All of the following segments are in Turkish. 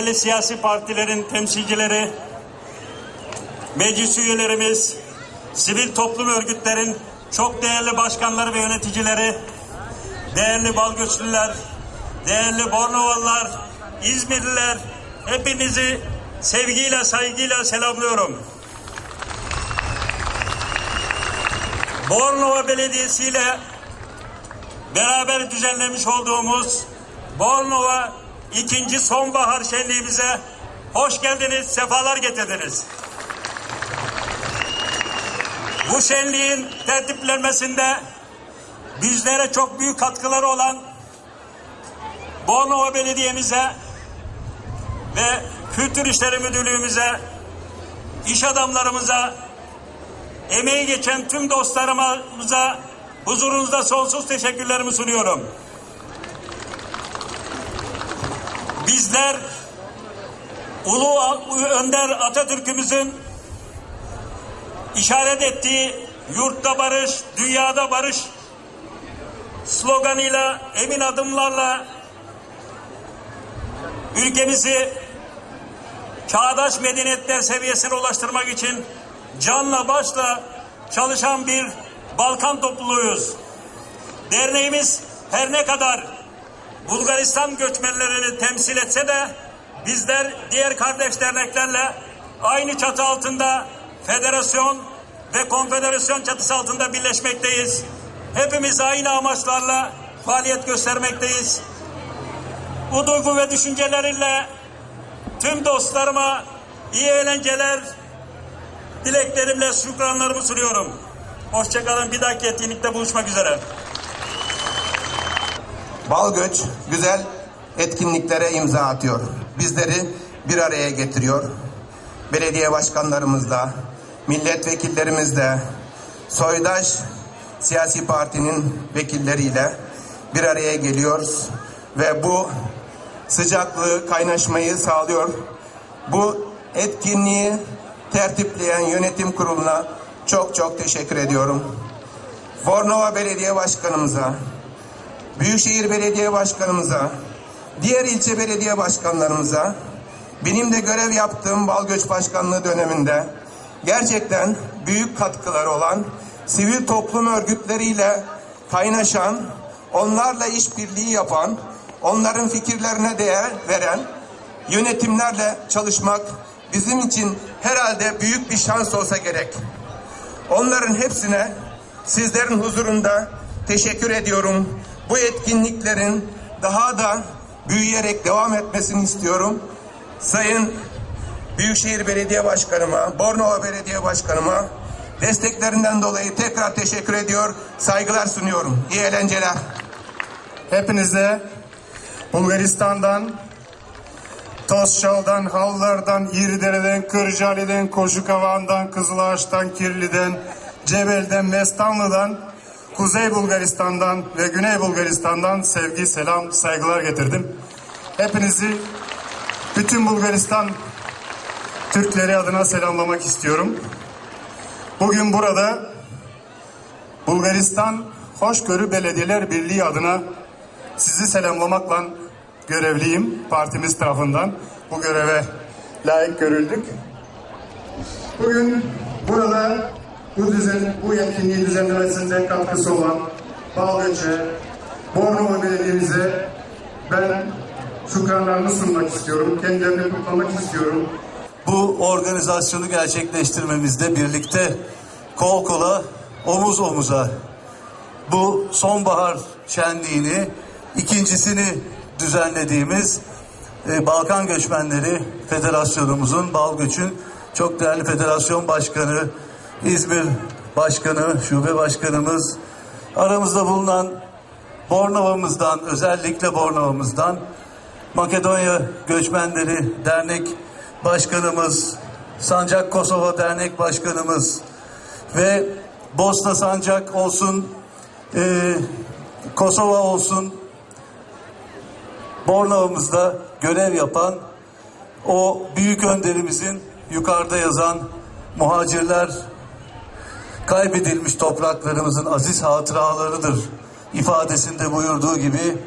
Değerli siyasi partilerin temsilcileri, meclis üyelerimiz, sivil toplum örgütlerin çok değerli başkanları ve yöneticileri, değerli Balgöçlüler, değerli Bornovalılar, İzmirliler, hepinizi sevgiyle, saygıyla selamlıyorum. Bornova Belediyesi ile beraber düzenlemiş olduğumuz Bornova ikinci sonbahar şenliğimize hoş geldiniz, sefalar getirdiniz. Bu şenliğin tertiplenmesinde bizlere çok büyük katkıları olan Bornova Belediye'mize ve Kültür İşleri Müdürlüğümüze, iş adamlarımıza, emeği geçen tüm dostlarımıza huzurunuzda sonsuz teşekkürlerimi sunuyorum. Bizler Ulu Önder Atatürk'ümüzün işaret ettiği yurtta barış, dünyada barış sloganıyla, emin adımlarla ülkemizi çağdaş medeniyetler seviyesine ulaştırmak için canla başla çalışan bir Balkan topluluğuyuz. Derneğimiz her ne kadar Bulgaristan göçmenlerini temsil etse de bizler diğer kardeş derneklerle aynı çatı altında federasyon ve konfederasyon çatısı altında birleşmekteyiz. Hepimiz aynı amaçlarla faaliyet göstermekteyiz. Bu duygu ve düşünceleriyle tüm dostlarıma iyi eğlenceler, dileklerimle şükranlarımı sunuyorum. Hoşçakalın. Bir dahaki etkinlikte buluşmak üzere. Balgöç güzel etkinliklere imza atıyor. Bizleri bir araya getiriyor. Belediye başkanlarımızla, milletvekillerimizle, soydaş siyasi partinin vekilleriyle bir araya geliyoruz ve bu sıcaklığı, kaynaşmayı sağlıyor. Bu etkinliği tertipleyen yönetim kuruluna çok çok teşekkür ediyorum. Bornova Belediye Başkanımıza, Büyükşehir Belediye Başkanımıza, diğer ilçe belediye başkanlarımıza, benim de görev yaptığım Balgöç Başkanlığı döneminde gerçekten büyük katkıları olan sivil toplum örgütleriyle kaynaşan, onlarla işbirliği yapan, onların fikirlerine değer veren yönetimlerle çalışmak bizim için herhalde büyük bir şans olsa gerek. Onların hepsine sizlerin huzurunda teşekkür ediyorum. Bu etkinliklerin daha da büyüyerek devam etmesini istiyorum. Sayın Büyükşehir Belediye Başkanıma, Bornova Belediye Başkanıma desteklerinden dolayı tekrar teşekkür ediyor, saygılar sunuyorum. İyi eğlenceler. Hepinize Bulgaristan'dan, Tozşal'dan, Hallar'dan, İridere'den, Kırcaali'den, Koşukavağ'dan, Kızılağaç'tan, Kirli'den, Cebel'den, Mestanlı'dan, Kuzey Bulgaristan'dan ve Güney Bulgaristan'dan sevgi, selam, saygılar getirdim. Hepinizi bütün Bulgaristan Türkleri adına selamlamak istiyorum. Bugün burada Bulgaristan Hoşgörü Belediyeler Birliği adına sizi selamlamakla görevliyim partimiz tarafından. Bu göreve layık görüldük. Bugün burada bu düzen, bu etkinliği düzenlemesinde katkısı olan Bağlıca, Bornova Belediye'mize ben şükranlarımı sunmak istiyorum. Kendilerini kutlamak istiyorum. bu organizasyonu gerçekleştirmemizde birlikte kol kola, omuz omuza bu sonbahar şenliğini ikincisini düzenlediğimiz e, Balkan Göçmenleri Federasyonumuzun Balgöç'ün çok değerli federasyon başkanı, İzmir Başkanı, Şube Başkanımız, aramızda bulunan Bornova'mızdan, özellikle Bornova'mızdan Makedonya Göçmenleri Dernek Başkanımız, Sancak Kosova Dernek Başkanımız ve Bosna Sancak olsun, e, Kosova olsun, Bornova'mızda görev yapan o büyük önderimizin yukarıda yazan muhacirler kaybedilmiş topraklarımızın aziz hatıralarıdır ifadesinde buyurduğu gibi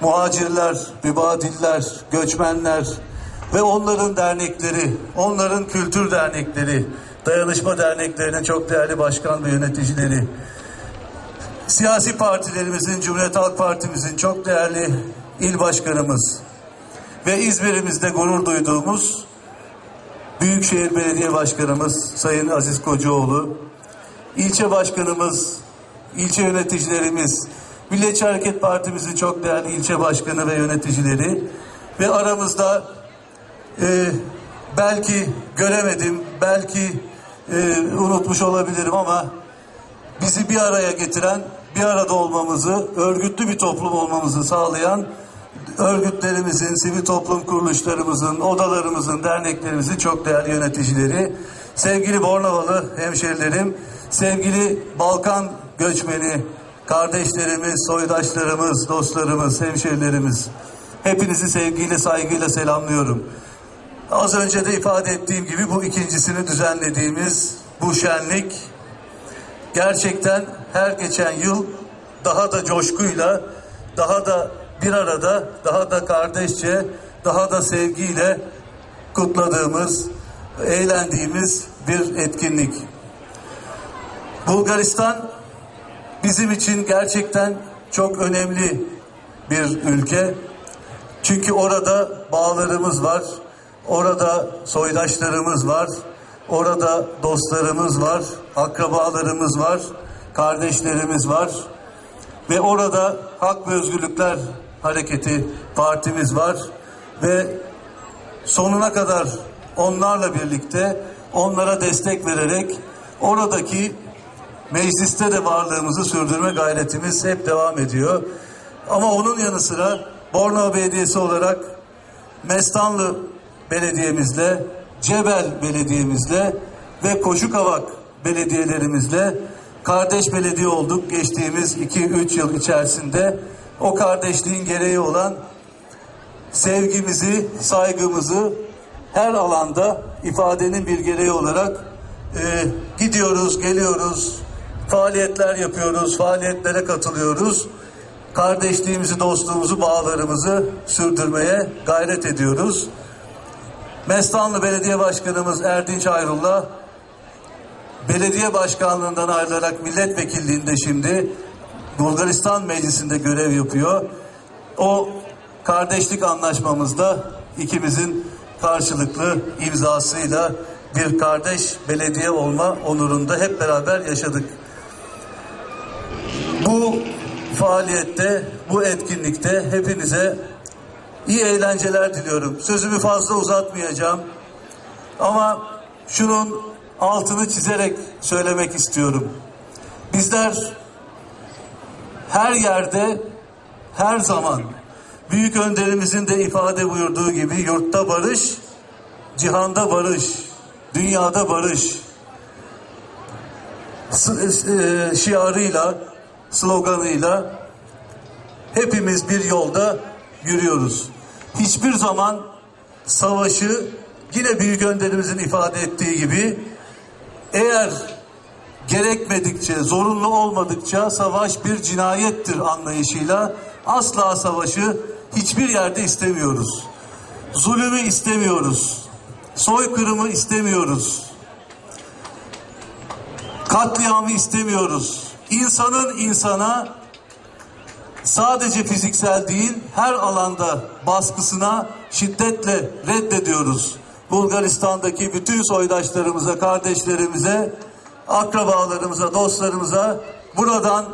muhacirler, mübadiller, göçmenler ve onların dernekleri, onların kültür dernekleri, dayanışma derneklerinin çok değerli başkan ve yöneticileri, siyasi partilerimizin, Cumhuriyet Halk Partimizin çok değerli il başkanımız ve İzmir'imizde gurur duyduğumuz Büyükşehir Belediye Başkanımız Sayın Aziz Kocaoğlu, ilçe başkanımız, ilçe yöneticilerimiz, Milliyetçi Hareket Partimizin çok değerli ilçe başkanı ve yöneticileri ve aramızda e, belki göremedim, belki e, unutmuş olabilirim ama bizi bir araya getiren, bir arada olmamızı, örgütlü bir toplum olmamızı sağlayan örgütlerimizin, sivil toplum kuruluşlarımızın, odalarımızın, derneklerimizin çok değerli yöneticileri, sevgili Bornavalı hemşerilerim, sevgili Balkan göçmeni kardeşlerimiz, soydaşlarımız, dostlarımız, hemşerilerimiz, hepinizi sevgiyle, saygıyla selamlıyorum. Az önce de ifade ettiğim gibi bu ikincisini düzenlediğimiz bu şenlik gerçekten her geçen yıl daha da coşkuyla, daha da bir arada, daha da kardeşçe, daha da sevgiyle kutladığımız, eğlendiğimiz bir etkinlik. Bulgaristan bizim için gerçekten çok önemli bir ülke. Çünkü orada bağlarımız var, orada soydaşlarımız var, orada dostlarımız var, akrabalarımız var, kardeşlerimiz var ve orada Hak ve Özgürlükler Hareketi partimiz var ve sonuna kadar onlarla birlikte onlara destek vererek oradaki mecliste de varlığımızı sürdürme gayretimiz hep devam ediyor. Ama onun yanı sıra Bornova Belediyesi olarak Mestanlı Belediye'mizle, Cebel Belediye'mizle ve Koşukavak belediyelerimizle kardeş belediye olduk geçtiğimiz 2-3 yıl içerisinde. O kardeşliğin gereği olan sevgimizi, saygımızı her alanda ifadenin bir gereği olarak e, gidiyoruz, geliyoruz, faaliyetler yapıyoruz, faaliyetlere katılıyoruz. Kardeşliğimizi, dostluğumuzu, bağlarımızı sürdürmeye gayret ediyoruz. Mestanlı Belediye Başkanımız Erdinç Ayrullah belediye başkanlığından ayrılarak milletvekilliğinde şimdi Bulgaristan Meclisi'nde görev yapıyor. O kardeşlik anlaşmamızda ikimizin karşılıklı imzasıyla bir kardeş belediye olma onurunda hep beraber yaşadık. Bu faaliyette, bu etkinlikte hepinize iyi eğlenceler diliyorum. Sözümü fazla uzatmayacağım. Ama şunun altını çizerek söylemek istiyorum. Bizler her yerde, her zaman büyük önderimizin de ifade buyurduğu gibi yurtta barış, cihanda barış, dünyada barış s- e, şiarıyla, sloganıyla hepimiz bir yolda yürüyoruz. Hiçbir zaman savaşı yine büyük önderimizin ifade ettiği gibi eğer gerekmedikçe, zorunlu olmadıkça savaş bir cinayettir anlayışıyla asla savaşı hiçbir yerde istemiyoruz. Zulümü istemiyoruz. Soykırımı istemiyoruz. Katliamı istemiyoruz. İnsanın insana sadece fiziksel değil her alanda baskısına şiddetle reddediyoruz. Bulgaristan'daki bütün soydaşlarımıza, kardeşlerimize, akrabalarımıza, dostlarımıza buradan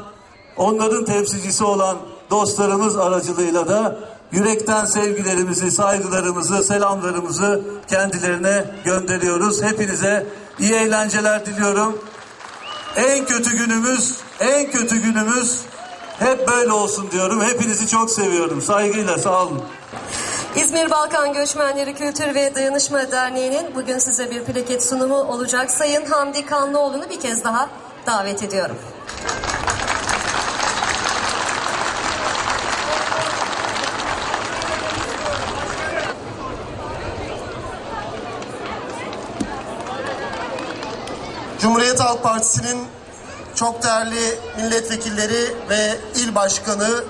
onların temsilcisi olan dostlarımız aracılığıyla da yürekten sevgilerimizi, saygılarımızı, selamlarımızı kendilerine gönderiyoruz. Hepinize iyi eğlenceler diliyorum. En kötü günümüz, en kötü günümüz hep böyle olsun diyorum. Hepinizi çok seviyorum. Saygıyla sağ olun. İzmir Balkan Göçmenleri Kültür ve Dayanışma Derneği'nin bugün size bir plaket sunumu olacak. Sayın Hamdi Kanlıoğlu'nu bir kez daha davet ediyorum. Cumhuriyet Halk Partisi'nin çok değerli milletvekilleri ve il başkanı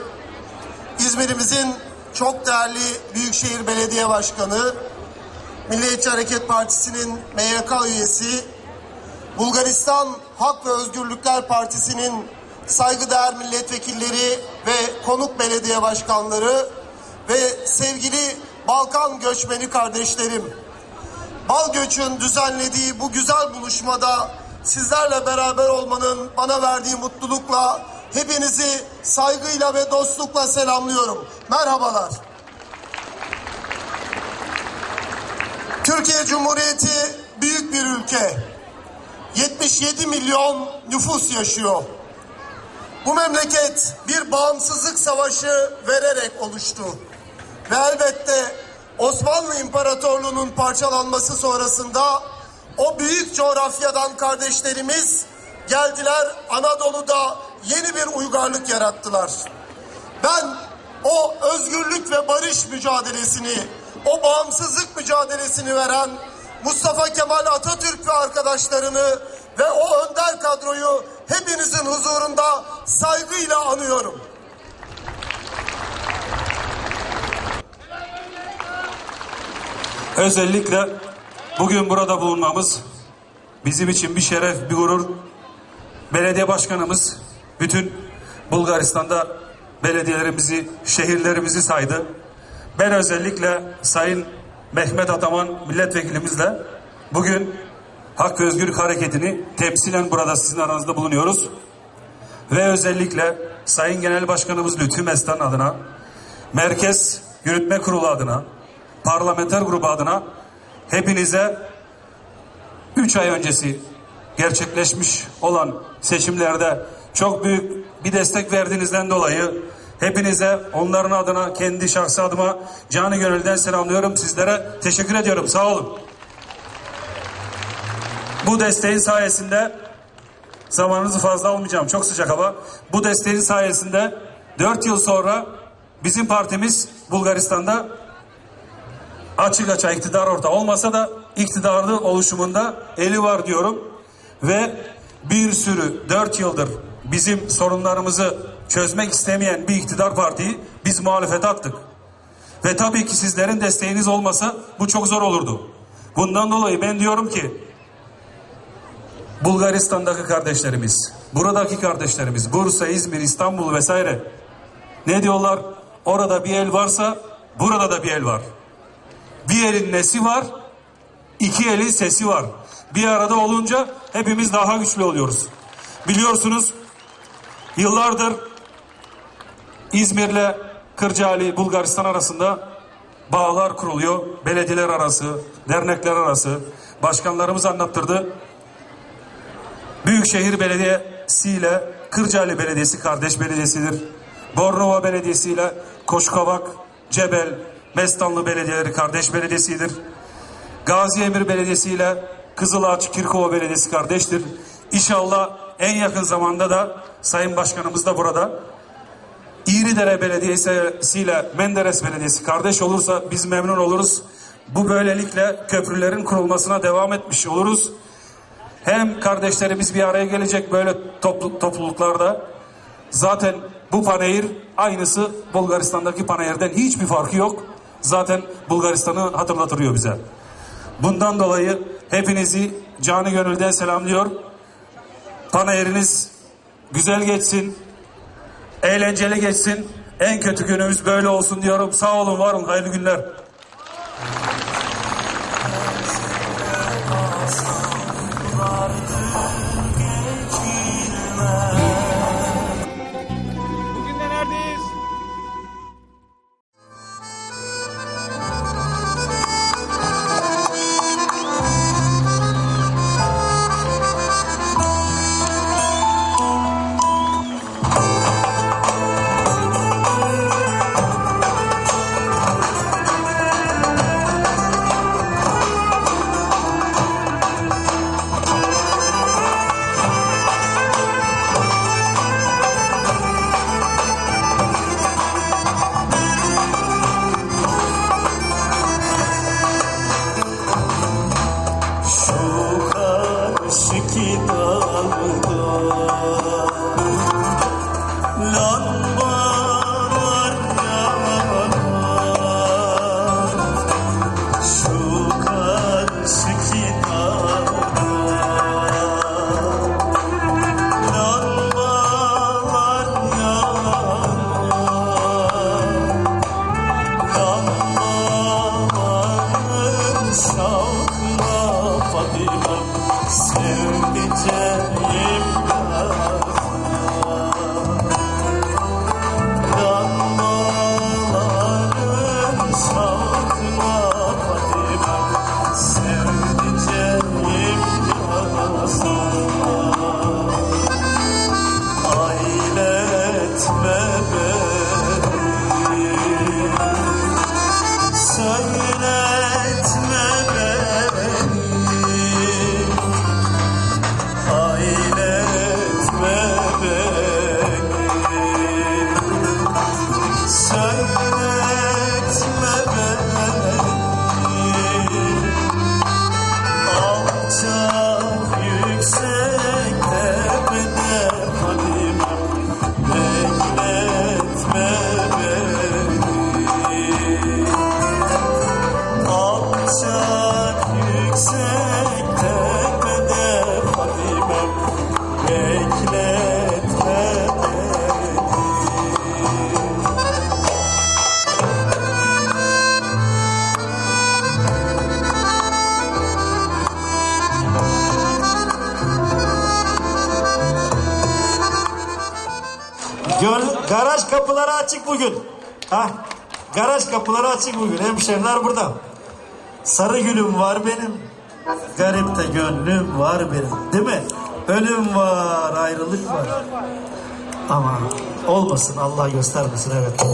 İzmir'imizin çok değerli Büyükşehir Belediye Başkanı, Milliyetçi Hareket Partisi'nin MYK üyesi, Bulgaristan Hak ve Özgürlükler Partisi'nin saygıdeğer milletvekilleri ve konuk belediye başkanları ve sevgili Balkan göçmeni kardeşlerim. Bal Göç'ün düzenlediği bu güzel buluşmada sizlerle beraber olmanın bana verdiği mutlulukla hepinizi saygıyla ve dostlukla selamlıyorum. Merhabalar. Türkiye Cumhuriyeti büyük bir ülke. 77 milyon nüfus yaşıyor. Bu memleket bir bağımsızlık savaşı vererek oluştu. Ve elbette Osmanlı İmparatorluğu'nun parçalanması sonrasında o büyük coğrafyadan kardeşlerimiz geldiler Anadolu'da yeni bir uygarlık yarattılar. Ben o özgürlük ve barış mücadelesini, o bağımsızlık mücadelesini veren Mustafa Kemal Atatürk ve arkadaşlarını ve o önder kadroyu hepinizin huzurunda saygıyla anıyorum. Özellikle bugün burada bulunmamız bizim için bir şeref, bir gurur. Belediye başkanımız bütün Bulgaristan'da belediyelerimizi, şehirlerimizi saydı. Ben özellikle Sayın Mehmet Ataman milletvekilimizle bugün Hak ve Özgürlük Hareketi'ni temsilen burada sizin aranızda bulunuyoruz. Ve özellikle Sayın Genel Başkanımız Lütfü Mestan adına, Merkez Yürütme Kurulu adına, parlamenter grubu adına hepinize 3 ay öncesi gerçekleşmiş olan seçimlerde çok büyük bir destek verdiğinizden dolayı hepinize onların adına kendi şahsi adıma canı gönülden selamlıyorum. Sizlere teşekkür ediyorum. Sağ olun. Bu desteğin sayesinde zamanınızı fazla almayacağım. Çok sıcak hava. Bu desteğin sayesinde 4 yıl sonra bizim partimiz Bulgaristan'da açık açık iktidar orta olmasa da iktidarlı oluşumunda eli var diyorum. Ve bir sürü dört yıldır bizim sorunlarımızı çözmek istemeyen bir iktidar partiyi biz muhalefete attık. Ve tabii ki sizlerin desteğiniz olmasa bu çok zor olurdu. Bundan dolayı ben diyorum ki Bulgaristan'daki kardeşlerimiz, buradaki kardeşlerimiz, Bursa, İzmir, İstanbul vesaire ne diyorlar? Orada bir el varsa burada da bir el var. Bir elin nesi var? İki elin sesi var. Bir arada olunca hepimiz daha güçlü oluyoruz. Biliyorsunuz yıllardır İzmir'le Kırcaali, Bulgaristan arasında bağlar kuruluyor. Belediyeler arası, dernekler arası. Başkanlarımız anlattırdı. Büyükşehir Belediyesi ile Kırcaali Belediyesi kardeş belediyesidir. Bornova Belediyesi ile Koşkavak, Cebel, Mestanlı Belediyeleri kardeş belediyesidir. Gazi Emir Belediyesi ile Kızılağaç Kirkova Belediyesi kardeştir. İnşallah en yakın zamanda da Sayın Başkanımız da burada. İğridere Belediyesi ile Menderes Belediyesi kardeş olursa biz memnun oluruz. Bu böylelikle köprülerin kurulmasına devam etmiş oluruz. Hem kardeşlerimiz bir araya gelecek böyle toplu, topluluklarda. Zaten bu panehir aynısı Bulgaristan'daki panehirden hiçbir farkı yok. Zaten Bulgaristan'ı hatırlatıyor bize. Bundan dolayı hepinizi canı gönülden selamlıyor. Panayırınız güzel geçsin. Eğlenceli geçsin. En kötü günümüz böyle olsun diyorum. Sağ olun, var olun. Hayırlı günler. Herkes kapıları açık bugün. Hemşehriler burada. Sarı gülüm var benim. Garipte gönlüm var benim. Değil mi? Ölüm var, ayrılık var. Ama olmasın Allah göstermesin evet.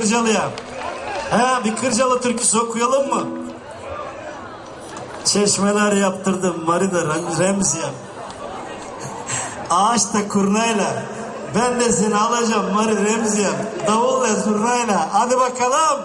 Kırcalı'ya. He bir Kırcalı türküsü okuyalım mı? Çeşmeler yaptırdım Marida Remzi'ye. Ağaçta kurnayla. Ben de seni alacağım Mari Remzi'ye. Davulla zurnayla. Hadi bakalım.